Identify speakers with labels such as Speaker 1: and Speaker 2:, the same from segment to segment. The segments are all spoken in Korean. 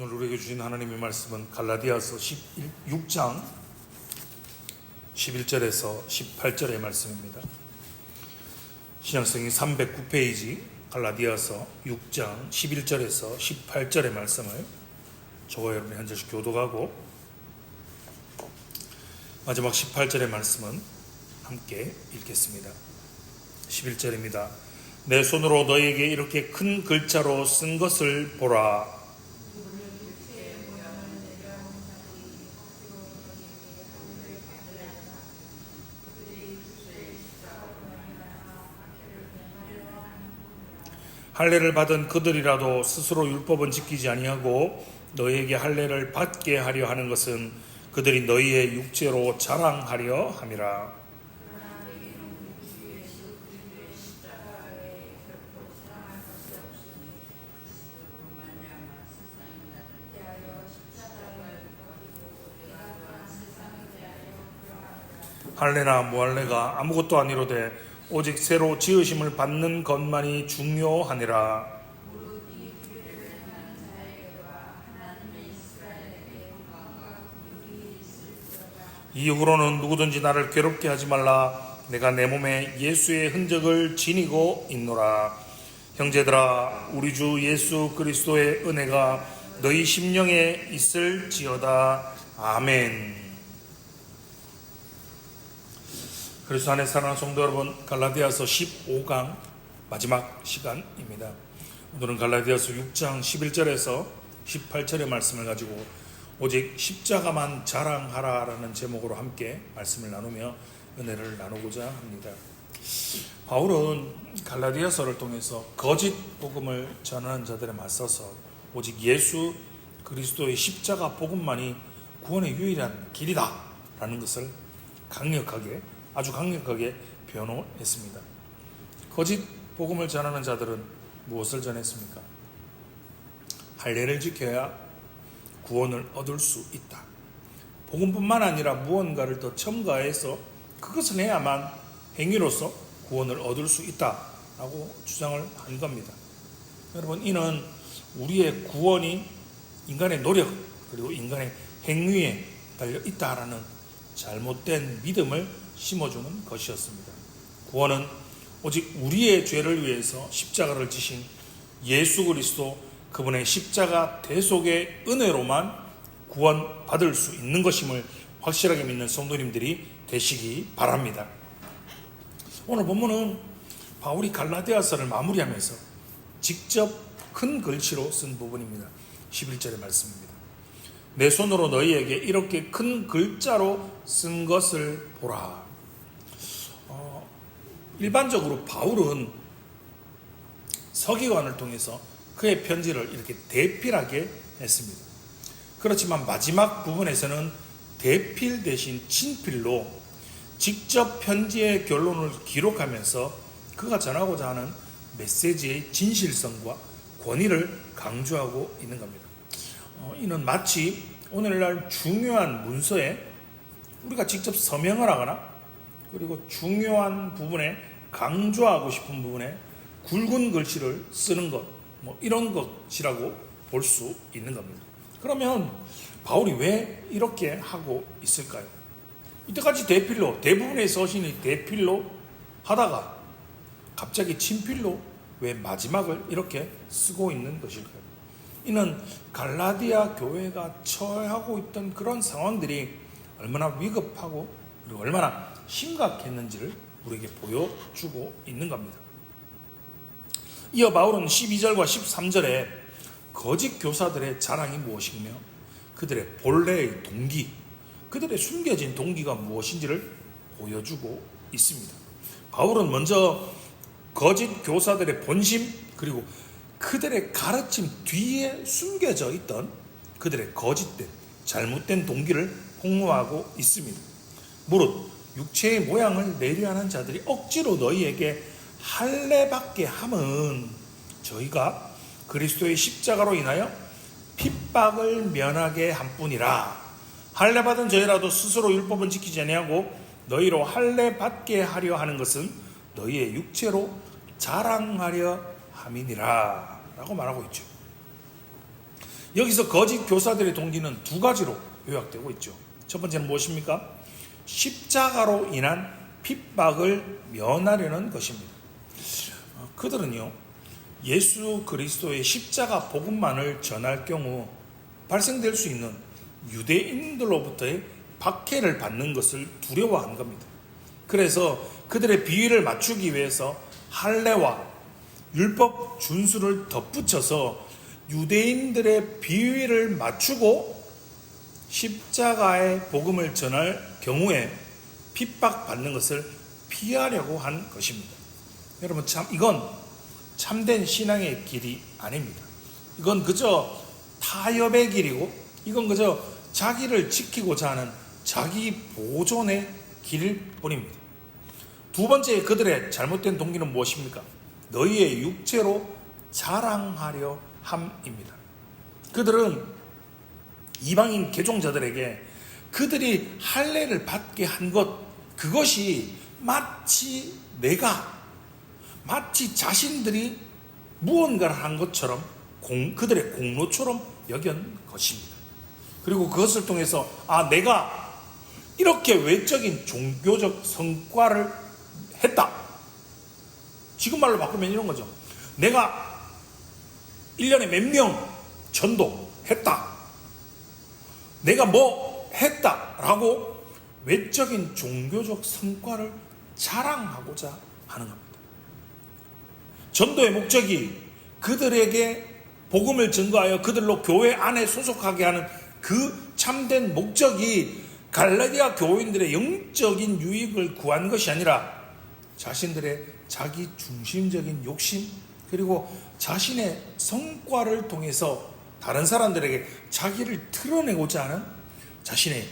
Speaker 1: 오늘 우리에게 주신 하나님의 말씀은 갈라디아서 16장 11절에서 18절의 말씀입니다. 신약성이 309페이지 갈라디아서 6장 11절에서 18절의 말씀을 저와 여러분이 한 절씩 교독하고 마지막 18절의 말씀은 함께 읽겠습니다. 11절입니다. 내 손으로 너에게 이렇게 큰 글자로 쓴 것을 보라. 할례를 받은 그들이라도 스스로 율법은 지키지 아니하고 너희에게 할례를 받게 하려 하는 것은 그들이 너희의 육체로 자랑하려 함이라. 할례나 무할례가 아무것도 아니로되 오직 새로 지으심을 받는 것만이 중요하니라. 이후로는 누구든지 나를 괴롭게 하지 말라. 내가 내 몸에 예수의 흔적을 지니고 있노라. 형제들아, 우리 주 예수 그리스도의 은혜가 너희 심령에 있을지어다. 아멘. 그리스도 안에 사랑하는 성도 여러분, 갈라디아서 15강 마지막 시간입니다. 오늘은 갈라디아서 6장 11절에서 18절의 말씀을 가지고 오직 십자가만 자랑하라라는 제목으로 함께 말씀을 나누며 은혜를 나누고자 합니다. 바울은 갈라디아서를 통해서 거짓 복음을 전하는 자들에 맞서서 오직 예수 그리스도의 십자가 복음만이 구원의 유일한 길이다라는 것을 강력하게 아주 강력하게 변호했습니다. 거짓 복음을 전하는 자들은 무엇을 전했습니까? 할례를 지켜야 구원을 얻을 수 있다. 복음뿐만 아니라 무언가를 더 첨가해서 그것을 해야만 행위로서 구원을 얻을 수 있다라고 주장을 한 겁니다. 여러분 이는 우리의 구원이 인간의 노력 그리고 인간의 행위에 달려 있다라는 잘못된 믿음을 심어주는 것이었습니다. 구원은 오직 우리의 죄를 위해서 십자가를 지신 예수 그리스도 그분의 십자가 대속의 은혜로만 구원받을 수 있는 것임을 확실하게 믿는 성도님들이 되시기 바랍니다. 오늘 본문은 바울이 갈라디아서를 마무리하면서 직접 큰 글씨로 쓴 부분입니다. 11절의 말씀입니다. 내 손으로 너희에게 이렇게 큰 글자로 쓴 것을 보라. 어, 일반적으로 바울은 서기관을 통해서 그의 편지를 이렇게 대필하게 했습니다. 그렇지만 마지막 부분에서는 대필 대신 친필로 직접 편지의 결론을 기록하면서 그가 전하고자 하는 메시지의 진실성과 권위를 강조하고 있는 겁니다. 어, 이는 마치 오늘날 중요한 문서에 우리가 직접 서명을 하거나 그리고 중요한 부분에 강조하고 싶은 부분에 굵은 글씨를 쓰는 것, 뭐 이런 것이라고 볼 수 있는 겁니다. 그러면 바울이 왜 이렇게 하고 있을까요? 이때까지 대필로 대부분의 서신이 대필로 하다가 갑자기 친필로 왜 마지막을 이렇게 쓰고 있는 것일까요? 이는 갈라디아 교회가 처하고 있던 그런 상황들이 얼마나 위급하고 그리고 얼마나 심각했는지를 우리에게 보여주고 있는 겁니다. 이어 바울은 12절과 13절에 거짓 교사들의 자랑이 무엇이며 그들의 본래의 동기, 그들의 숨겨진 동기가 무엇인지를 보여주고 있습니다. 바울은 먼저 거짓 교사들의 본심 그리고 그들의 가르침 뒤에 숨겨져 있던 그들의 거짓된 잘못된 동기를 폭로하고 있습니다. 무릇 육체의 모양을 내려하는 자들이 억지로 너희에게 할례받게 함은 저희가 그리스도의 십자가로 인하여 핍박을 면하게 한 뿐이라 할례받은 저희라도 스스로 율법은 지키지 아니하고 너희로 할례받게 하려 하는 것은 너희의 육체로 자랑하려 함이니라 라고 말하고 있죠. 여기서 거짓 교사들의 동기는 두 가지로 요약되고 있죠. 첫 번째는 무엇입니까? 십자가로 인한 핍박을 면하려는 것입니다. 어, 그들은요, 예수 그리스도의 십자가 복음만을 전할 경우 발생될 수 있는 유대인들로부터의 박해를 받는 것을 두려워한 겁니다. 그래서 그들의 비위를 맞추기 위해서 할례와 율법 준수를 덧붙여서 유대인들의 비위를 맞추고 십자가의 복음을 전할 경우에 핍박받는 것을 피하려고 한 것입니다. 여러분 참 이건 참된 신앙의 길이 아닙니다. 이건 그저 타협의 길이고 이건 그저 자기를 지키고자 하는 자기 보존의 길일 뿐입니다. 두 번째 그들의 잘못된 동기는 무엇입니까? 너희의 육체로 자랑하려 함입니다. 그들은 이방인 개종자들에게 그들이 할례를 받게 한 것 그것이 마치 내가 마치 자신들이 무언가를 한 것처럼 공, 그들의 공로처럼 여긴 것입니다. 그리고 그것을 통해서 아 내가 이렇게 외적인 종교적 성과를 했다. 지금 말로 바꾸면 이런 거죠. 내가 1년에 몇 명 전도했다. 내가 뭐 했다라고 외적인 종교적 성과를 자랑하고자 하는 겁니다. 전도의 목적이 그들에게 복음을 증거하여 그들로 교회 안에 소속하게 하는 그 참된 목적이 갈라디아 교인들의 영적인 유익을 구한 것이 아니라 자신들의 자기 중심적인 욕심 그리고 자신의 성과를 통해서 다른 사람들에게 자기를 드러내고자 하는 자신의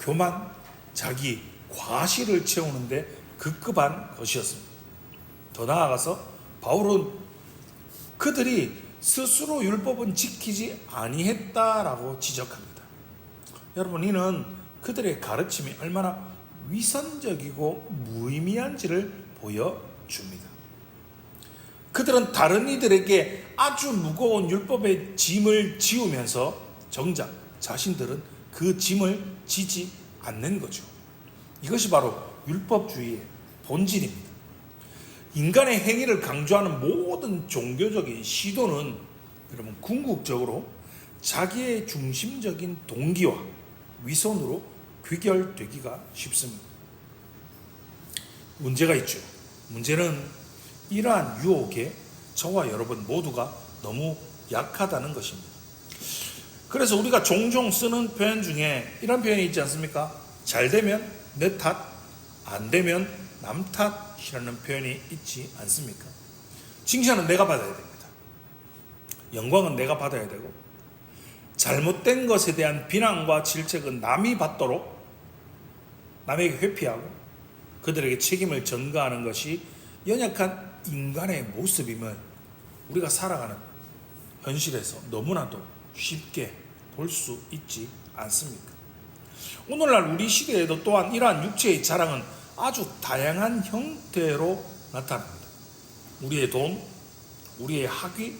Speaker 1: 교만, 자기 과실을 채우는데 급급한 것이었습니다. 더 나아가서 바울은 그들이 스스로 율법은 지키지 아니했다라고 지적합니다. 여러분 이는 그들의 가르침이 얼마나 위선적이고 무의미한지를 보여줍니다. 그들은 다른 이들에게 아주 무거운 율법의 짐을 지우면서 정작 자신들은 그 짐을 지지 않는 거죠. 이것이 바로 율법주의의 본질입니다. 인간의 행위를 강조하는 모든 종교적인 시도는 여러분 궁극적으로 자기의 중심적인 동기와 위선으로 귀결되기가 쉽습니다. 문제가 있죠. 문제는 이러한 유혹에 저와 여러분 모두가 너무 약하다는 것입니다. 그래서 우리가 종종 쓰는 표현 중에 이런 표현이 있지 않습니까? 잘 되면 내 탓, 안 되면 남 탓이라는 표현이 있지 않습니까? 칭찬은 내가 받아야 됩니다. 영광은 내가 받아야 되고, 잘못된 것에 대한 비난과 질책은 남이 받도록 남에게 회피하고 그들에게 책임을 전가하는 것이 연약한 인간의 모습임을 우리가 살아가는 현실에서 너무나도 쉽게 볼 수 있지 않습니까? 오늘날 우리 시대에도 또한 이러한 육체의 자랑은 아주 다양한 형태로 나타납니다. 우리의 돈, 우리의 학위,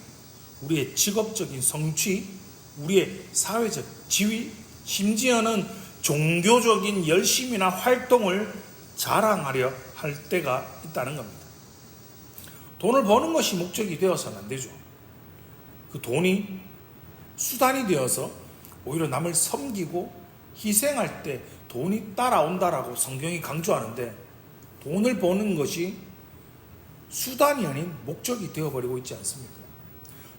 Speaker 1: 우리의 직업적인 성취, 우리의 사회적 지위, 심지어는 종교적인 열심이나 활동을 자랑하려 할 때가 있다는 겁니다. 돈을 버는 것이 목적이 되어서는 안 되죠. 그 돈이 수단이 되어서 오히려 남을 섬기고 희생할 때 돈이 따라온다라고 성경이 강조하는데 돈을 버는 것이 수단이 아닌 목적이 되어버리고 있지 않습니까?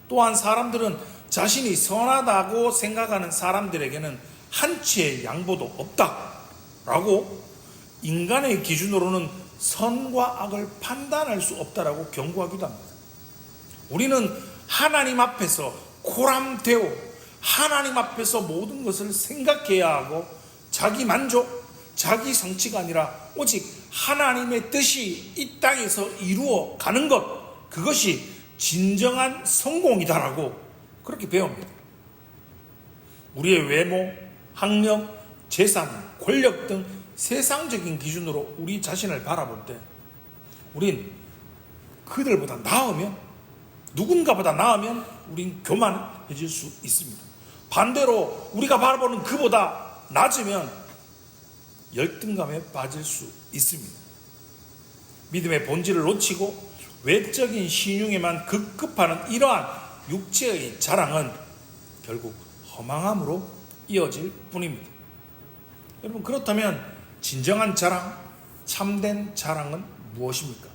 Speaker 1: 또한 사람들은 자신이 선하다고 생각하는 사람들에게는 한치의 양보도 없다라고 인간의 기준으로는 선과 악을 판단할 수 없다라고 경고하기도 합니다. 우리는 하나님 앞에서 코람되어 하나님 앞에서 모든 것을 생각해야 하고 자기 만족, 자기 성취가 아니라 오직 하나님의 뜻이 이 땅에서 이루어 가는 것 그것이 진정한 성공이다라고 그렇게 배웁니다. 우리의 외모, 학력, 재산, 권력 등 세상적인 기준으로 우리 자신을 바라볼 때 우린 그들보다 나으면 누군가보다 나으면 우린 교만해야 자랑해질 수 있습니다. 반대로 우리가 바라보는 그보다 낮으면 열등감에 빠질 수 있습니다. 믿음의 본질을 놓치고 외적인 신용에만 급급하는 이러한 육체의 자랑은 결국 허망함으로 이어질 뿐입니다. 여러분 그렇다면 진정한 자랑, 참된 자랑은 무엇입니까?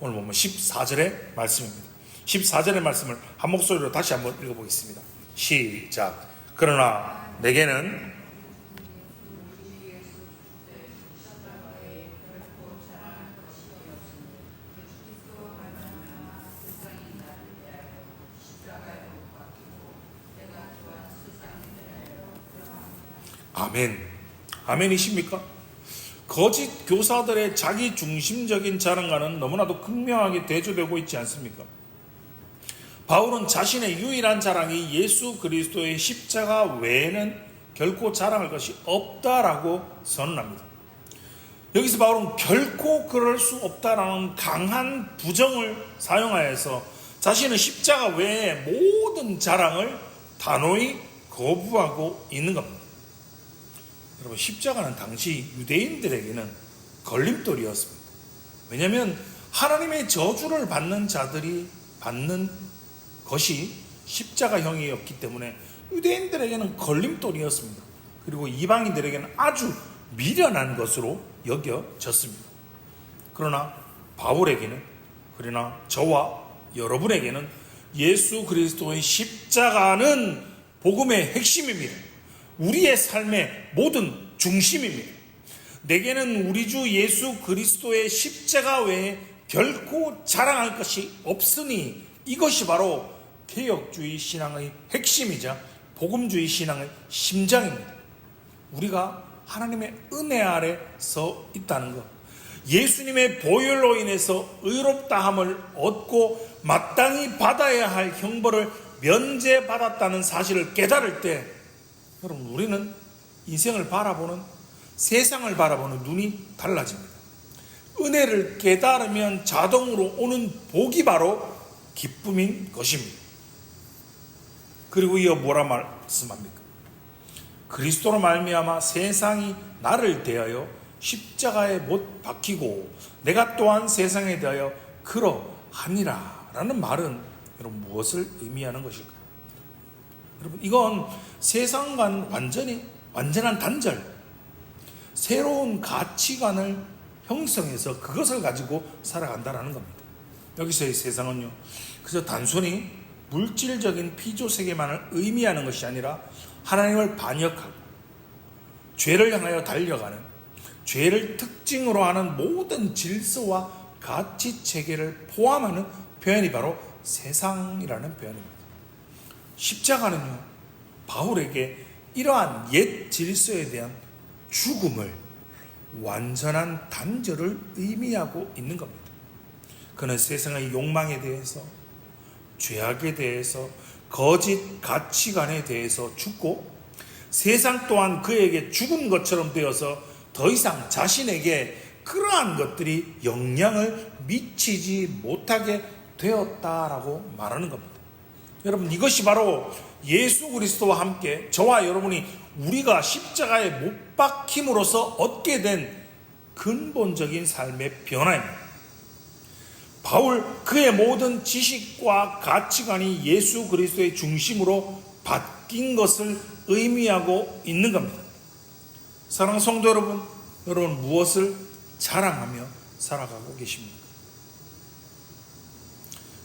Speaker 1: 오늘 보면 14절의 말씀입니다. 14절의 말씀을 한 목소리로 다시 한번 읽어보겠습니다. 시작. 그러나 내게는 아멘. 아멘이십니까? 거짓 교사들의 자기 중심적인 자랑과는 너무나도 극명하게 대조되고 있지 않습니까? 바울은 자신의 유일한 자랑이 예수 그리스도의 십자가 외에는 결코 자랑할 것이 없다라고 선언합니다. 여기서 바울은 결코 그럴 수 없다라는 강한 부정을 사용하여서 자신의 십자가 외의 모든 자랑을 단호히 거부하고 있는 겁니다. 여러분 십자가는 당시 유대인들에게는 걸림돌이었습니다. 왜냐하면 하나님의 저주를 받는 자들이 받는 것이 십자가형이었기 때문에 유대인들에게는 걸림돌이었습니다. 그리고 이방인들에게는 아주 미련한 것으로 여겨졌습니다. 그러나 바울에게는 그러나 저와 여러분에게는 예수 그리스도의 십자가는 복음의 핵심입니다. 우리의 삶의 모든 중심입니다. 내게는 우리 주 예수 그리스도의 십자가 외에 결코 자랑할 것이 없으니 이것이 바로 개혁주의 신앙의 핵심이자 복음주의 신앙의 심장입니다. 우리가 하나님의 은혜 아래 서 있다는 것. 예수님의 보혈로 인해서 의롭다함을 얻고 마땅히 받아야 할 형벌을 면제받았다는 사실을 깨달을 때 여러분 우리는 인생을 바라보는 세상을 바라보는 눈이 달라집니다. 은혜를 깨달으면 자동으로 오는 복이 바로 기쁨인 것입니다. 그리고 이어 뭐라 말씀합니까? 그리스도로 말미암아 세상이 나를 대하여 십자가에 못 박히고 내가 또한 세상에 대하여 그러하니라라는 말은 여러분 무엇을 의미하는 것일까요? 여러분 이건 세상과는 완전히 완전한 단절, 새로운 가치관을 형성해서 그것을 가지고 살아간다라는 겁니다. 여기서의 세상은요, 그저 단순히 물질적인 피조 세계만을 의미하는 것이 아니라 하나님을 반역하고 죄를 향하여 달려가는 죄를 특징으로 하는 모든 질서와 가치 체계를 포함하는 표현이 바로 세상이라는 표현입니다. 십자가는요, 바울에게 이러한 옛 질서에 대한 죽음을 완전한 단절을 의미하고 있는 겁니다. 그는 세상의 욕망에 대해서, 죄악에 대해서, 거짓 가치관에 대해서 죽고 세상 또한 그에게 죽은 것처럼 되어서 더 이상 자신에게 그러한 것들이 영향을 미치지 못하게 되었다라고 말하는 겁니다. 여러분 이것이 바로 예수 그리스도와 함께 저와 여러분이 우리가 십자가에 못 박힘으로써 얻게 된 근본적인 삶의 변화입니다. 바울 그의 모든 지식과 가치관이 예수 그리스도의 중심으로 바뀐 것을 의미하고 있는 겁니다. 사랑 성도 여러분, 여러분 무엇을 자랑하며 살아가고 계십니까?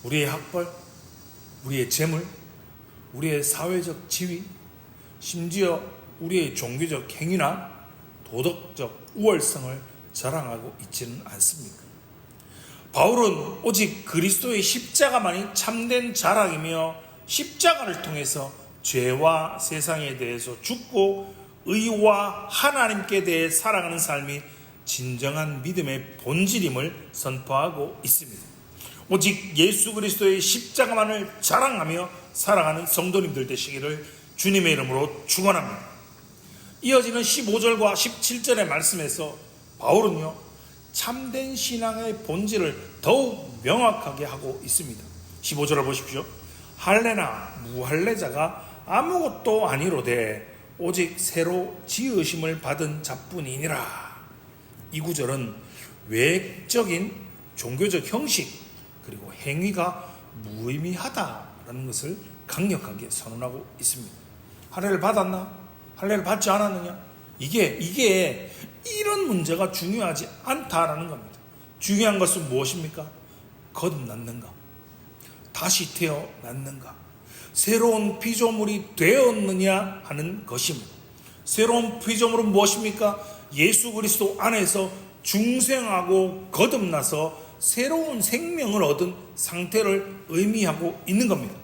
Speaker 1: 우리의 학벌, 우리의 재물, 우리의 사회적 지위, 심지어 우리의 종교적 행위나 도덕적 우월성을 자랑하고 있지는 않습니까? 바울은 오직 그리스도의 십자가만이 참된 자랑이며 십자가를 통해서 죄와 세상에 대해서 죽고 의와 하나님께 대해 살아가는 삶이 진정한 믿음의 본질임을 선포하고 있습니다. 오직 예수 그리스도의 십자가만을 자랑하며 살아가는 성도님들 되시기를 주님의 이름으로 축원합니다. 이어지는 15절과 17절의 말씀에서 바울은요 참된 신앙의 본질을 더욱 명확하게 하고 있습니다. 15절을 보십시오. 할례나 무할례자가 아무것도 아니로되 오직 새로 지으심을 받은 자뿐이니라. 이 구절은 외적인 종교적 형식 그리고 행위가 무의미하다라는 것을 강력하게 선언하고 있습니다. 할례를 받았나? 할례를 받지 않았느냐? 이게 이게 이런 문제가 중요하지 않다라는 겁니다. 중요한 것은 무엇입니까? 거듭났는가? 다시 태어났는가? 새로운 피조물이 되었느냐 하는 것입니다. 새로운 피조물은 무엇입니까? 예수 그리스도 안에서 중생하고 거듭나서 새로운 생명을 얻은 상태를 의미하고 있는 겁니다.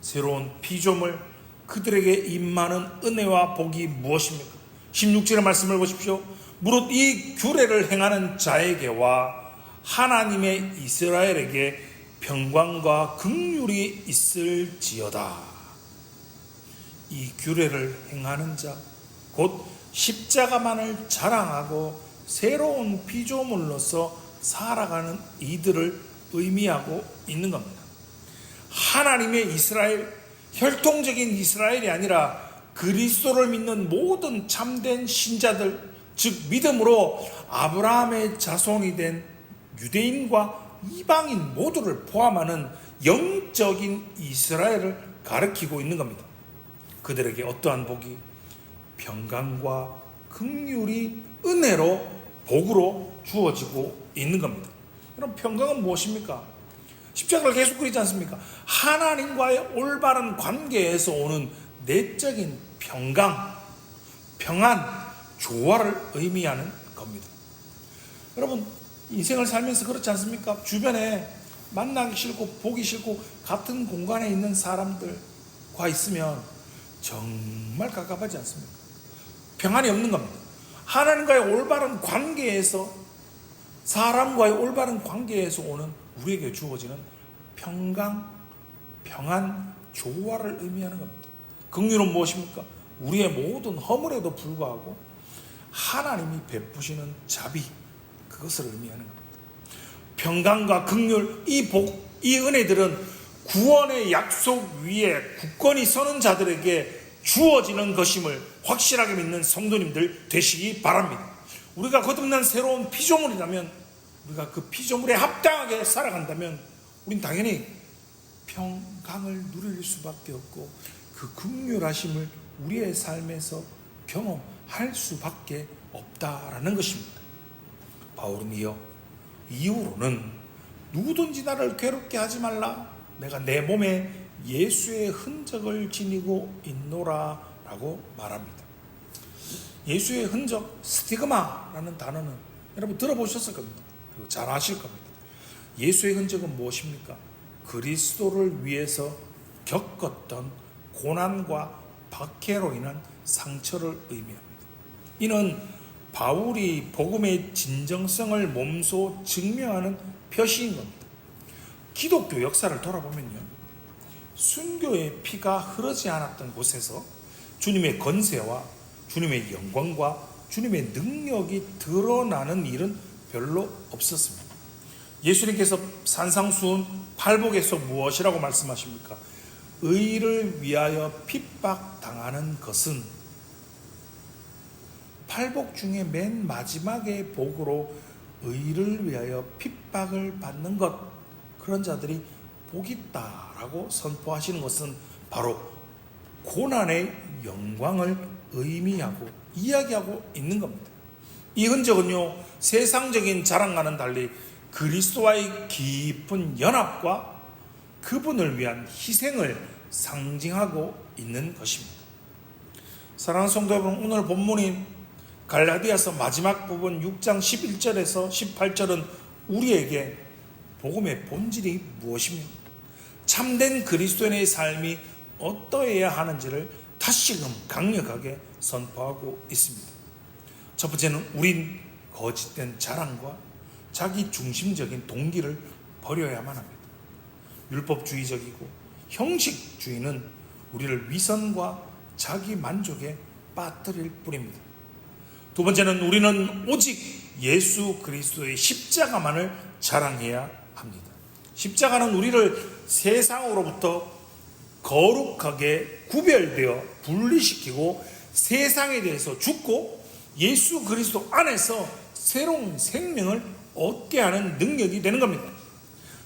Speaker 1: 새로운 피조물, 그들에게 임하는 은혜와 복이 무엇입니까? 16절의 말씀을 보십시오. 무릇 이 규례를 행하는 자에게와 하나님의 이스라엘에게 평강과 극률이 있을지어다. 이 규례를 행하는 자, 곧 십자가만을 자랑하고 새로운 피조물로서 살아가는 이들을 의미하고 있는 겁니다. 하나님의 이스라엘, 혈통적인 이스라엘이 아니라 그리스도를 믿는 모든 참된 신자들, 즉 믿음으로 아브라함의 자손이 된 유대인과 이방인 모두를 포함하는 영적인 이스라엘을 가리키고 있는 겁니다. 그들에게 어떠한 복이 평강과 극률이 은혜로 복으로 주어지고 있는 겁니다. 그럼 평강은 무엇입니까? 십자가를 계속 그리지 않습니까? 하나님과의 올바른 관계에서 오는 내적인 평강, 평안, 조화를 의미하는 겁니다. 여러분, 인생을 살면서 그렇지 않습니까? 주변에 만나기 싫고 보기 싫고 같은 공간에 있는 사람들과 있으면 정말 갑갑하지 않습니까? 평안이 없는 겁니다. 하나님과의 올바른 관계에서 사람과의 올바른 관계에서 오는 우리에게 주어지는 평강, 평안, 조화를 의미하는 겁니다. 긍휼은 무엇입니까? 우리의 모든 허물에도 불구하고 하나님이 베푸시는 자비, 그것을 의미하는 겁니다. 평강과 극률, 이 복, 이 은혜들은 구원의 약속 위에 굳건히 서는 자들에게 주어지는 것임을 확실하게 믿는 성도님들 되시기 바랍니다. 우리가 거듭난 새로운 피조물이라면 우리가 그 피조물에 합당하게 살아간다면 우린 당연히 평강을 누릴 수밖에 없고 그 극률하심을 우리의 삶에서 경험할 수밖에 없다라는 것입니다. 바울은 이어 이후로는 누구든지 나를 괴롭게 하지 말라. 내가 내 몸에 예수의 흔적을 지니고 있노라 라고 말합니다. 예수의 흔적, 스티그마라는 단어는 여러분 들어보셨을 겁니다. 그리고 잘 아실 겁니다. 예수의 흔적은 무엇입니까? 그리스도를 위해서 겪었던 고난과 박해로 인한 상처를 의미합니다. 이는 바울이 복음의 진정성을 몸소 증명하는 표시인 겁니다. 기독교 역사를 돌아보면요. 순교의 피가 흐르지 않았던 곳에서 주님의 건세와 주님의 영광과 주님의 능력이 드러나는 일은 별로 없었습니다. 예수님께서 산상수훈 팔복에서 무엇이라고 말씀하십니까? 의를 위하여 핍박당하는 것은 팔복 중에 맨 마지막의 복으로 의를 위하여 핍박을 받는 것 그런 자들이 복 있다라고 선포하시는 것은 바로 고난의 영광을 의미하고 이야기하고 있는 겁니다. 이 흔적은요 세상적인 자랑과는 달리 그리스도와의 깊은 연합과 그분을 위한 희생을 상징하고 있는 것입니다. 사랑하는 성도 여러분, 오늘 본문인 갈라디아서 마지막 부분 6장 11절에서 18절은 우리에게 복음의 본질이 무엇입니까? 참된 그리스도인의 삶이 어떠해야 하는지를 다시금 강력하게 선포하고 있습니다. 첫 번째는 우린 거짓된 자랑과 자기 중심적인 동기를 버려야만 합니다. 율법주의적이고 형식주의는 우리를 위선과 자기 만족에 빠뜨릴 뿐입니다. 두 번째는 우리는 오직 예수 그리스도의 십자가만을 자랑해야 합니다. 십자가는 우리를 세상으로부터 거룩하게 구별되어 분리시키고 세상에 대해서 죽고 예수 그리스도 안에서 새로운 생명을 얻게 하는 능력이 되는 겁니다.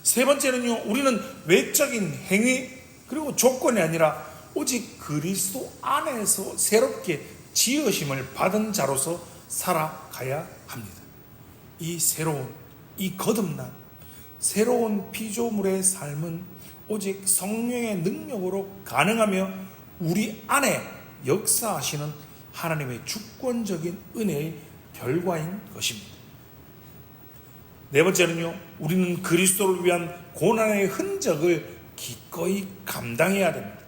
Speaker 1: 세 번째는요, 우리는 외적인 행위 그리고 조건이 아니라 오직 그리스도 안에서 새롭게 지으심을 받은 자로서 살아가야 합니다. 이 새로운, 이 거듭난 새로운 피조물의 삶은 오직 성령의 능력으로 가능하며 우리 안에 역사하시는 하나님의 주권적인 은혜의 결과인 것입니다. 네 번째는요, 우리는 그리스도를 위한 고난의 흔적을 기꺼이 감당해야 됩니다.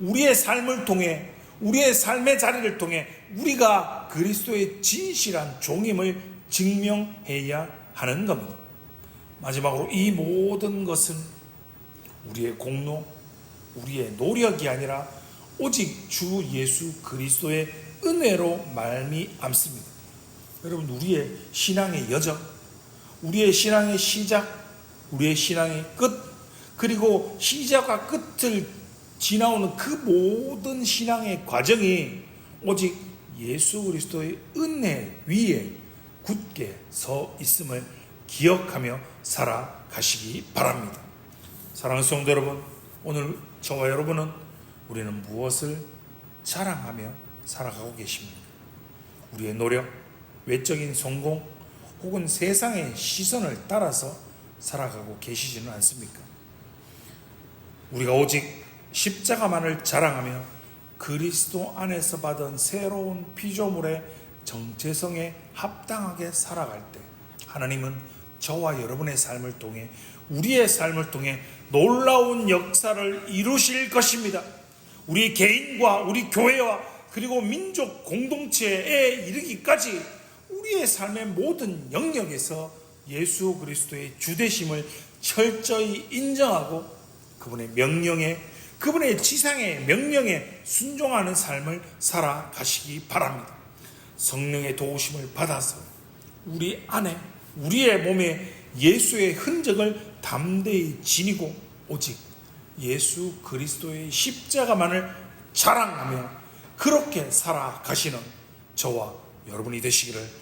Speaker 1: 우리의 삶을 통해, 우리의 삶의 자리를 통해 우리가 그리스도의 진실한 종임을 증명해야 하는 겁니다. 마지막으로 이 모든 것은 우리의 공로, 우리의 노력이 아니라 오직 주 예수 그리스도의 은혜로 말미암습니다. 여러분 우리의 신앙의 여정, 우리의 신앙의 시작, 우리의 신앙의 끝, 그리고 시작과 끝을 지나오는 그 모든 신앙의 과정이 오직 예수 그리스도의 은혜 위에 굳게 서 있음을 기억하며 살아가시기 바랍니다. 사랑하는 성도 여러분, 오늘 저와 여러분은 우리는 무엇을 자랑하며 살아가고 계십니까? 우리의 노력, 외적인 성공, 혹은 세상의 시선을 따라서 살아가고 계시지는 않습니까? 우리가 오직 십자가만을 자랑하며 그리스도 안에서 받은 새로운 피조물의 정체성에 합당하게 살아갈 때 하나님은 저와 여러분의 삶을 통해 우리의 삶을 통해 놀라운 역사를 이루실 것입니다. 우리 개인과 우리 교회와 그리고 민족 공동체에 이르기까지 우리의 삶의 모든 영역에서 예수 그리스도의 주대심을 철저히 인정하고 그분의 명령에 그분의 지상의 명령에 순종하는 삶을 살아가시기 바랍니다. 성령의 도우심을 받아서 우리 안에 우리의 몸에 예수의 흔적을 담대히 지니고 오직 예수 그리스도의 십자가만을 자랑하며 그렇게 살아가시는 저와 여러분이 되시기를